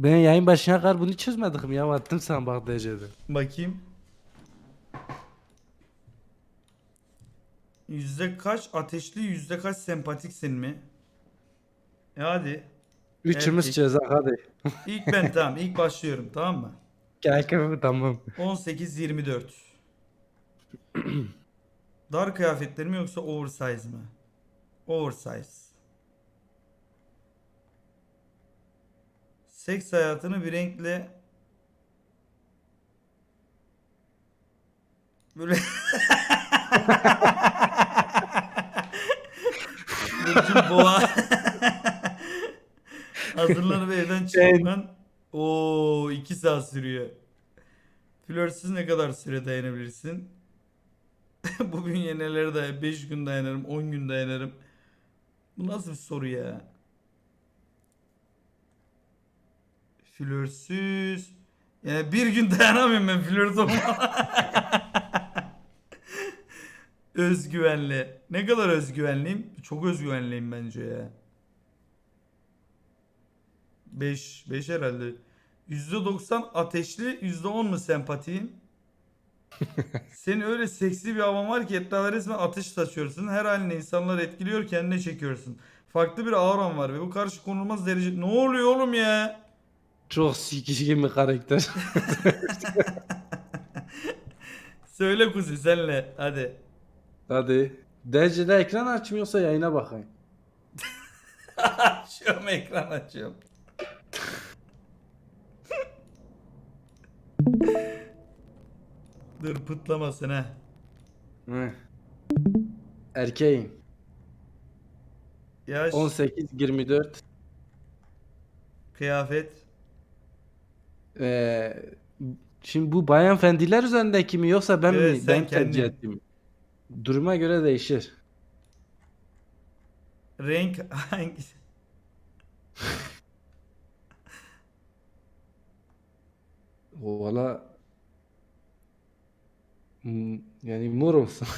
Ben yayın başına kadar bunu çözmedik mi ya? Attım sana bak DC'de. Bakayım. Yüzde kaç ateşli yüzde kaç sempatiksin mi? E hadi. Üçümüz Evet. çözek hadi. İlk ben tamam ilk başlıyorum tamam mı? Gel kapı tamam. 18-24. Dar kıyafetler mi yoksa oversize mı? Oversize. Seks hayatını bir renkle böyle Burcu boğa Hazırlanıp evden çıkman Oo 2 saat sürüyor. Flörtsüz ne kadar süre dayanabilirsin? Bu bünye nelere dayan? 5 gün dayanırım, 10 gün dayanırım. Bu nasıl bir soru ya? Flörtsüz. Yani bir gün dayanamıyorum ben flört. Özgüvenli. Ne kadar özgüvenliyim? Çok özgüvenliyim bence ya. 5 5 herhalde. %90 ateşli, %10 mu sempatiyim? Senin öyle seksi bir havan var ki etrafa resmen ateş saçıyorsun. Her haline insanları etkiliyor, kendine çekiyorsun. Farklı bir auran var ve bu karşı konulmaz derece... Ne oluyor oğlum ya? Çok sikişkin bir karakter. Söyle kuzi senle hadi. hadi. DC'de ekran açmıyorsa yayına bakayım. Açıyorum ekran açıyorum. Dur pıtlamasın ha. Hı. Erkeğim. Yaş, 18-24. kıyafet. Ee, şimdi bu bayan fendiler üzerindeki mi yoksa ben Evet, mi? sen Ben tercih kendin. ettim. Duruma göre değişir. Renk hangisi? Valla yani mor olsun.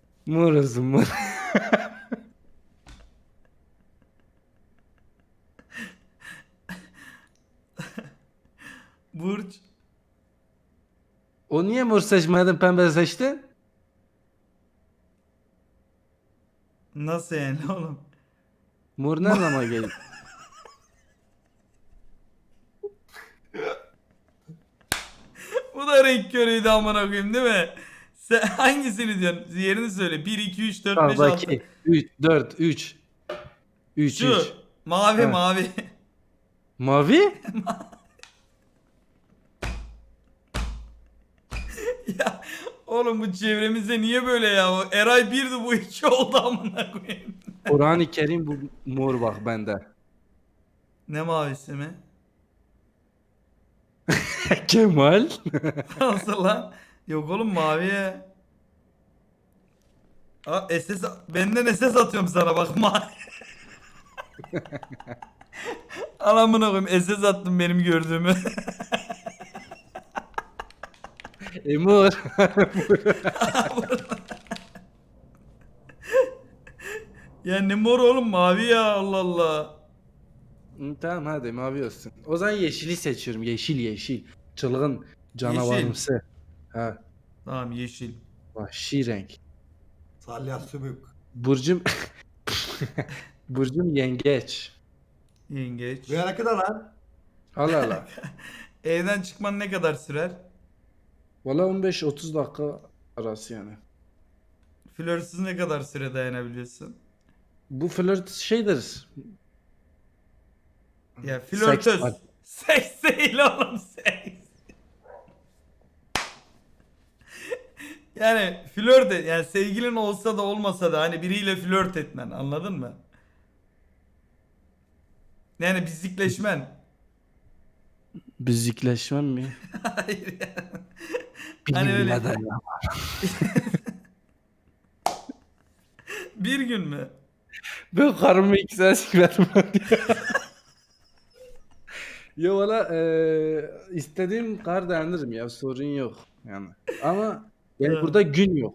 mor olsun mor. Burç. O niye mor seçmedin pembe seçtin? Nasıl yani oğlum? Mor ne anlama geliyor? Bu da renk körüydü amına koyayım değil mi? Sen hangisini diyorsun? Yerini söyle. 1, 2, 3, 4, 5, 6. Sağdaki 3, 4, 3. 3, Şu. 3. Mavi Ha. mavi. Mavi? ya oğlum bu çevremizde niye böyle ya? Eray 1'di bu 2 oldu amına koyayım. Kur'an-ı Kerim bu mor bak bende. Ne mavisi mi? Kemal. Nasıl lan? Yok oğlum maviye. Aa, SS benden SS atıyorum sana bak mavi. Anamına koyayım SS attım benim gördüğümü. E mor. ya ne mor oğlum mavi ya Allah Allah. Hı, tamam hadi mavi olsun. O zaman yeşili seçiyorum. Yeşil yeşil. Çılgın canavarımsı. Ha, Tamam yeşil. vahşi renk. Salya sümük. Burcum Burcum yengeç. Yengeç. Bu yana kadar lan. Allah Allah. Evden çıkman ne kadar sürer? Valla 15-30 dakika arası yani. Flörtsüz ne kadar süre dayanabiliyorsun? Bu flört şeydir. Ya Seks flörtöz. var. Seks değil oğlum seks. yani flört et, yani sevgilin olsa da olmasa da hani biriyle flört etmen anladın mı? Yani bizlikleşmen. Bizikleşmem mi? Hayır ya. Hani öyle- ya. Bir gün mü? Ben karımı iki saat siklerim diye. ya valla eee istediğim kar dayanırım ya sorun yok yani. Ama yani Evet. burada gün yok.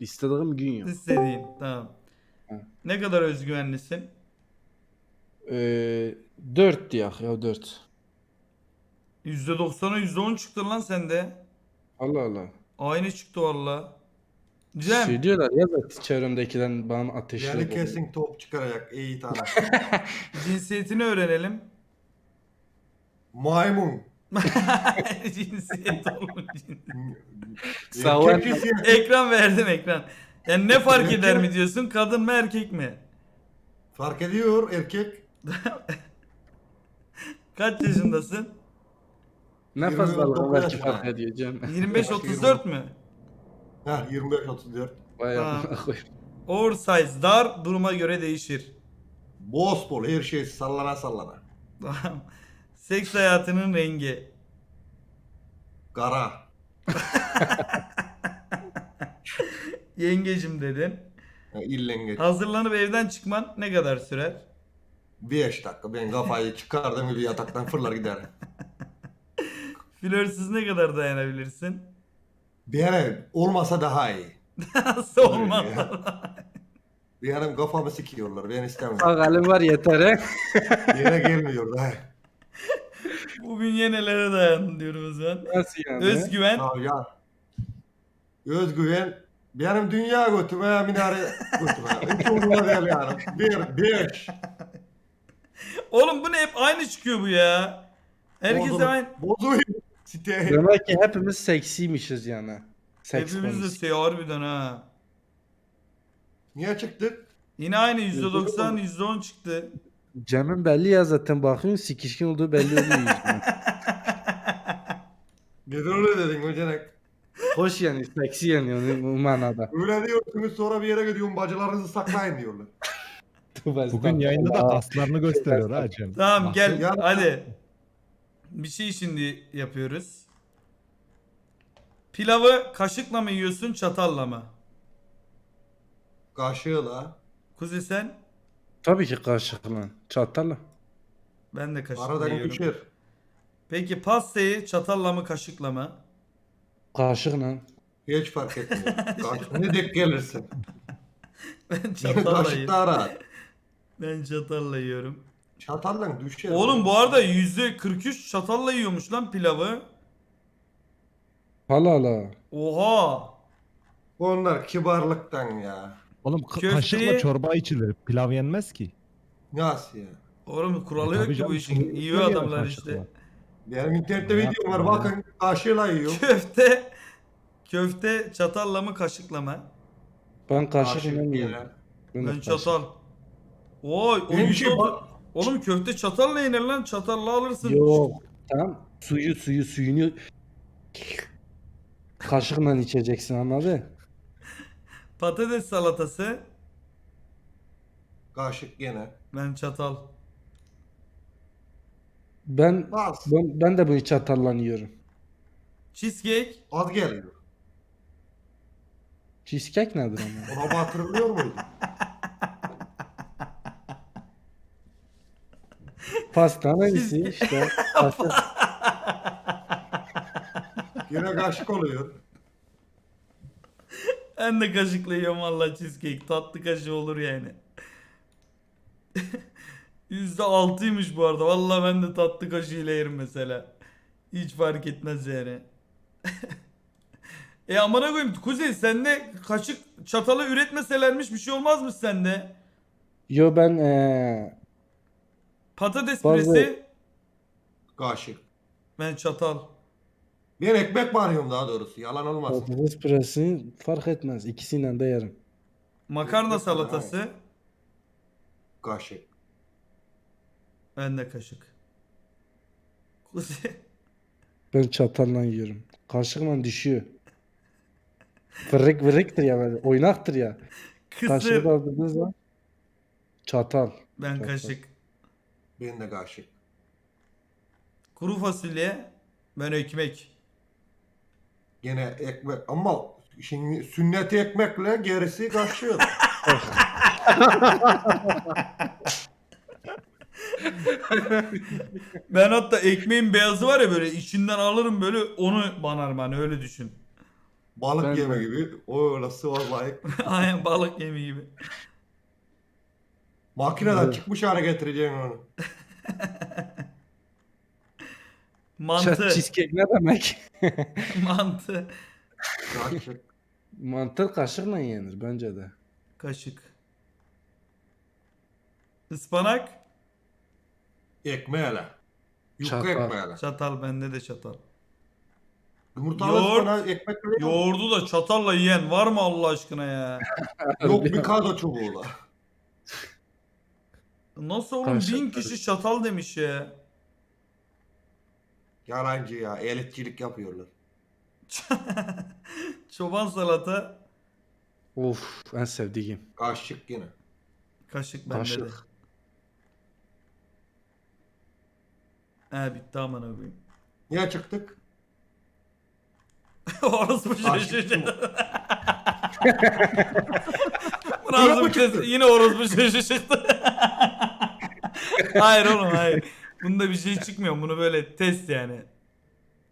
İstediğim gün yok. İstediğin. Tamam. Ne kadar özgüvenlisin? Ee, 4 diyak ya 4. %90'a %10 çıktı lan sende. Allah Allah. Aynı çıktı valla. Cem. Şey diyorlar ya da çevremdekilerin bana ateşli. Yani dedi. kesin top çıkaracak iyi tane. Cinsiyetini öğrenelim. Maymun. Cinsiyet oğlum. Erkek cinsiyeti. ekran verdim ekran. Yani ne fark eder mi diyorsun? Kadın mı erkek mi? Fark ediyor erkek. Kaç yaşındasın? Ne 29 fazlalığı belki fark ediyor Cem. 25-34 mü? Ha 25-34. Vay Ha. Oversize, dar duruma göre değişir. Bosbol her şey sallana sallana. Tamam. Seks hayatının rengi. Kara. Yengecim dedin. Ha, illengeç. Hazırlanıp evden çıkman ne kadar sürer? 5 dakika ben kafayı çıkardım gibi yataktan fırlar giderim. Flörtsüz ne kadar dayanabilirsin? Yani olmasa daha iyi. Nasıl olmaz? Yani kafamı sikiyorlar ben istemiyorum. Sağ elim var yeter he. Yere gelmiyor daha. Bugün yenelere dayan diyorum o zaman. Nasıl yani? Özgüven. Ya, ya. Özgüven benim dünya götüme minare götüme. Hiç umurumda değil yani. Bir, beş. Oğlum bu ne hep aynı çıkıyor bu ya. Herkes aynı. Bozuyor. Site. Demek ki hepimiz seksiymişiz yani. Seks Hepimiz de konusu. şey harbiden ha. Niye çıktık? Yine aynı %90 %10 çıktı. Cem'in belli ya zaten bakıyorsun sikişkin olduğu belli oluyor yüzünden. Neden öyle dedin hocanak? Hoş yani seksi yani yani o manada. Öyle diyorsunuz sonra bir yere gidiyorum bacılarınızı saklayın diyorlar. Bugün yayında da kaslarını gösteriyor ha Cem. Tamam Bak, gel Ya- hadi. Bir şey şimdi yapıyoruz. Pilavı kaşıkla mı yiyorsun çatalla mı? Kaşığıyla. Kuzey sen? Tabii ki kaşıkla. Çatalla. Ben de kaşıkla Aradan yiyorum. düşer. Peki pastayı çatalla mı kaşıkla mı? Kaşıkla. Hiç fark etmiyor. Kaşık ne denk gelirsin. Ben çatalla Kaşık yiyorum. daha rahat. Ben çatalla yiyorum. Çatalla düşer. Oğlum bu arada %43 çatalla yiyormuş lan pilavı. Hala hala. Oha. Onlar kibarlıktan ya. Oğlum ka- Köfteyi- kaşıkla çorba içilir. Pilav yenmez ki. Nasıl ya? Oğlum kuralı E yok tabii ki bu canım, işin. şimdi Yiyor yiyor adamlar kaşıkla. işte. Benim internette Ne videom var yapayım bakın kaşığıyla yiyor. Köfte köfte çatalla mı kaşıkla mı? Ben kaşıkla Kaşık yiyorum. yine. Ben, de Ben kaşık. çatal. Oy, o Benim şey yüzde bak- Oğlum köfte çatalla yenir lan. Çatalla alırsın. Yok. Tamam. Suyu suyu suyunu kaşıkla içeceksin anladın? Patates salatası. Kaşık gene. Ben çatal. Ben ben, ben de bunu çatalla yiyorum. Cheesecake. Az geliyor. Cheesecake nedir ama? Ona batırılıyor muydu? Pasta hangisi işte. Pasta. Yine kaşık oluyor. Ben de kaşıkla yiyorum valla cheesecake. Tatlı kaşığı olur yani. Yüzde altıymış bu arada. Valla ben de tatlı kaşığıyla yerim mesela. Hiç fark etmez yani. e amına koyayım Kuzey sende kaşık çatalı üretmeselermiş bir şey olmazmış sende. Yo ben eee Patates Bazı- püresi Kaşık. ben çatal. Ben ekmek banıyorum daha doğrusu. Yalan olmasın. patates püresi fark etmez. İkisiyle de yerim. Makarna var, salatası Kaşık. ben de kaşık. Kuzey Ben çatalla yiyorum. Kaşıkla düşüyor. Vırık vırıktır ya böyle. Oynaktır ya. Kaşığı kısır kaldırdığınız zaman çatal. ben Çatal. kaşık. Ben de kaşık. Kuru fasulye ben ekmek. Gene ekmek ama şimdi sünnet ekmekle gerisi kaşık. Ben hatta ekmeğin beyazı var ya böyle içinden alırım böyle onu banarım hani öyle düşün. Balık Ben yeme de. gibi. O öyle sıvazlayıp. Aynen balık yemi gibi. Makineden Evet. çıkmış hale getireceksin onu. Mantı. Chat cheesecake ne demek? Mantı. Kaşık. Mantı kaşıkla yenir bence de. Kaşık. Ispanak. Ekmeğiyle. Yufka Çatal. ekmeğiyle. Çatal bende de çatal. Yumurtalı Yoğurt. ıspanak. Yoğurdu da çatalla yiyen var mı Allah aşkına ya? Yok bir kado çubuğuyla. Nasıl oğlum Kaşık, bin kişi çatal demiş ya. Yalancı ya. Elitçilik yapıyorlar. Çoban salata. Of en sevdiğim. Kaşık yine. Kaşık bende de. Kaşık. He bitti amına koyayım. Niye çıktık? Orası bu Kaşık şaşırdı. Bu Yok test? çıktı? Yine orospu şaşırdı. Hayır oğlum hayır. Bunda bir şey çıkmıyor. Bunu böyle test yani.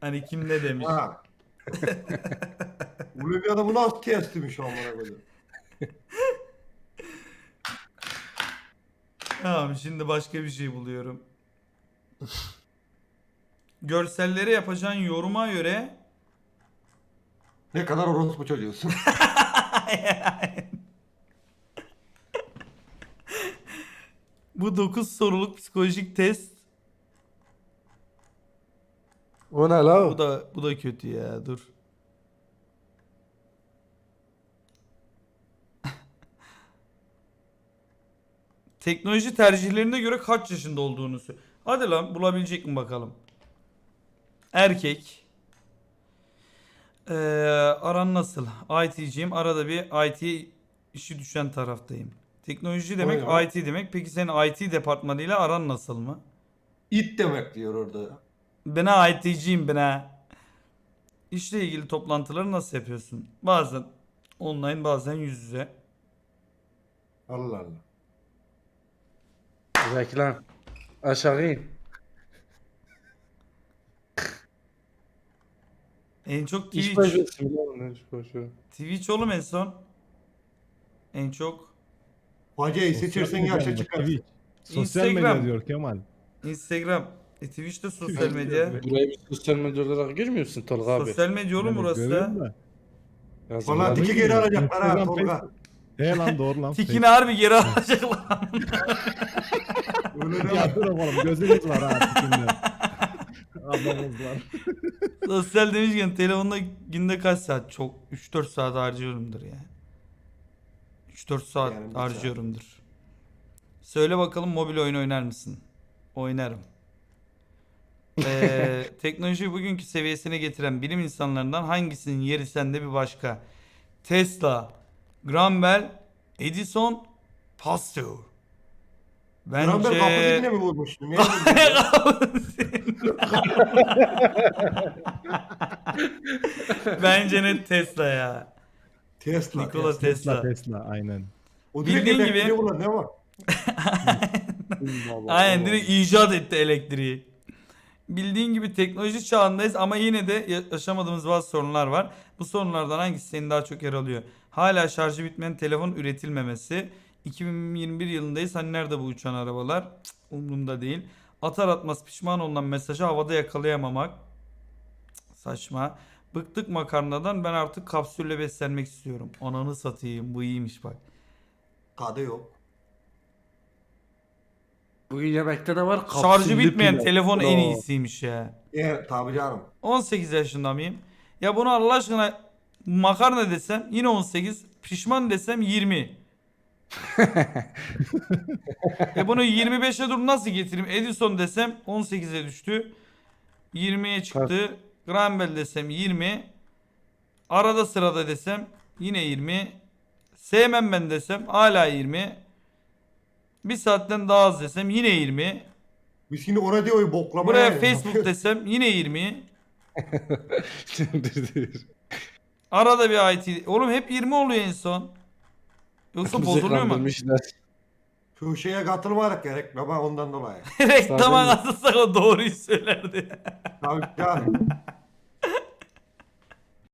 Hani kim ne demiş. Ha. Olimpiyada bu nasıl testimiş amına koyayım. Tamam şimdi başka bir şey buluyorum. Görsellere yapacağın yoruma göre Ne kadar orospu çocuğusun. bu 9 soruluk psikolojik test O ne la? bu da bu da kötü ya dur. Teknoloji tercihlerine göre kaç yaşında olduğunu söyle. Hadi lan bulabilecek mi bakalım. Erkek. Ee, aran nasıl? IT'ciyim. Arada bir IT işi düşen taraftayım. Teknoloji demek ya. IT demek. Peki senin IT departmanıyla aran nasıl mı? İt demek diyor orada. Ben IT'ciyim ben ha. İşle ilgili toplantıları nasıl yapıyorsun? Bazen online bazen yüz yüze. Allah Allah. Zeki lan. Aşağı in. En çok İş Twitch. başlasın. lan, iş başı. Twitch oğlum en son. En çok. Seçersen medya yaşa çıkar. Twitch. Sosyal Instagram. medya diyor Kemal. Instagram. E Twitch de sosyal medya. Burayı bir sosyal medya olarak görmüyor musun Tolga abi? Sosyal medya oğlum burası da. da. Valla diki geri alacaklar ha Tolga. He lan doğru lan. Tikini harbi geri alacaklar. Öyle. Ya dur oğlum gözünüz var ha tikinde. Ablamız var. Sosyal demişken telefonda günde kaç saat? Çok 3-4 saat harcıyorumdur ya. 3-4 saat Yani bir harcıyorumdur. Söyle bakalım mobil oyun oynar mısın? Oynarım. Ee, teknoloji bugünkü seviyesine getiren bilim insanlarından hangisinin yeri sende bir başka? Tesla, Graham Bell, Edison, Pasteur. Bence... kapı Bence... dibine mi vurmuştun? Bence net Tesla ya. Tesla. Nikola Tesla. Tesla. Tesla aynen. O direkt Bildiğin elektriği gibi- ulan ne var? Aynen direkt icat etti elektriği. Bildiğin gibi teknoloji çağındayız ama yine de ya- yaşamadığımız bazı sorunlar var. Bu sorunlardan hangisi senin daha çok yer alıyor? Hala şarjı bitmeyen telefon üretilmemesi. 2021 yılındayız. Hani nerede bu uçan arabalar? Cık, umurumda değil. Atar atmaz pişman olunan mesajı havada yakalayamamak. Cık, Saçma. Bıktık makarnadan ben artık kapsülle beslenmek istiyorum. Ananı satayım bu iyiymiş bak. Kadı yok. Bugün yemekte de var. Şarjı kapsüllü bitmeyen pilav. telefon en iyisiymiş ya. E tabi canım. 18 yaşında mıyım? Ya bunu Allah aşkına makarna desem yine 18. Pişman desem 20. e bunu 25'e dur nasıl getireyim? Edison desem 18'e düştü. 20'ye çıktı. Bell desem 20. Arada sırada desem yine 20. Sevmem ben desem hala 20. Bir saatten daha az desem yine 20. Biz şimdi o radyoyu boklamaya Buraya yani. Facebook desem yine 20. Dur, dur. Arada bir IT. Oğlum hep 20 oluyor en son. Yoksa bozuluyor mu? kandırmışlar. Şu şeye katılmadık ya reklama ondan dolayı. Reklama katılsak o doğruyu söylerdi. Tabii canım.